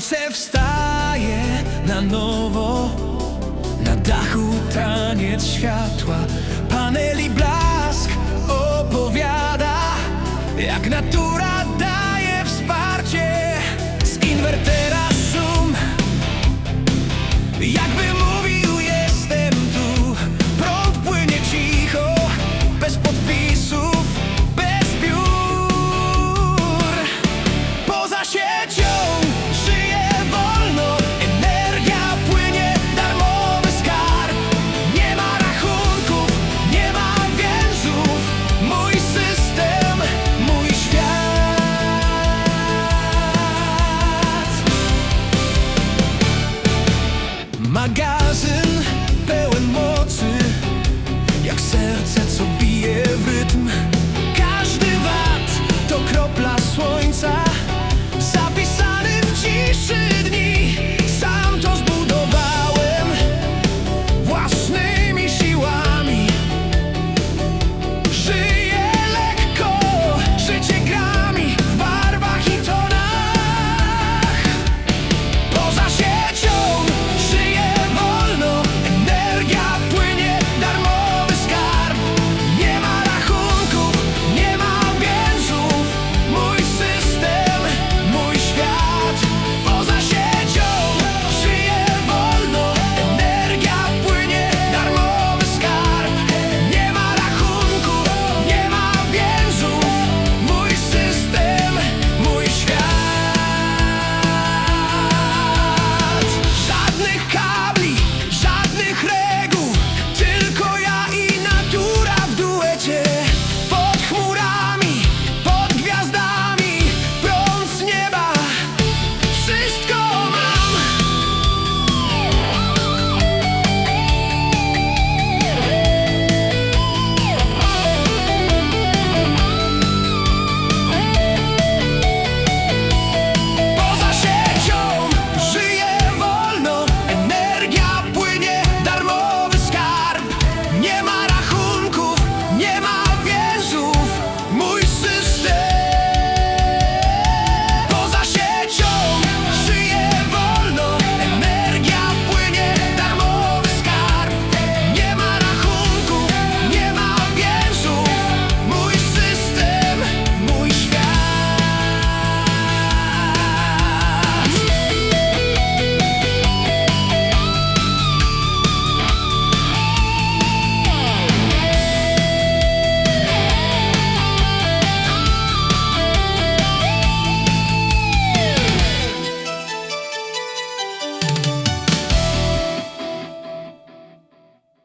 Słońce wstaje na nowo. Na dachu taniec światła. Paneli blask opowiada Jak natura daje wsparcie Z inwerterów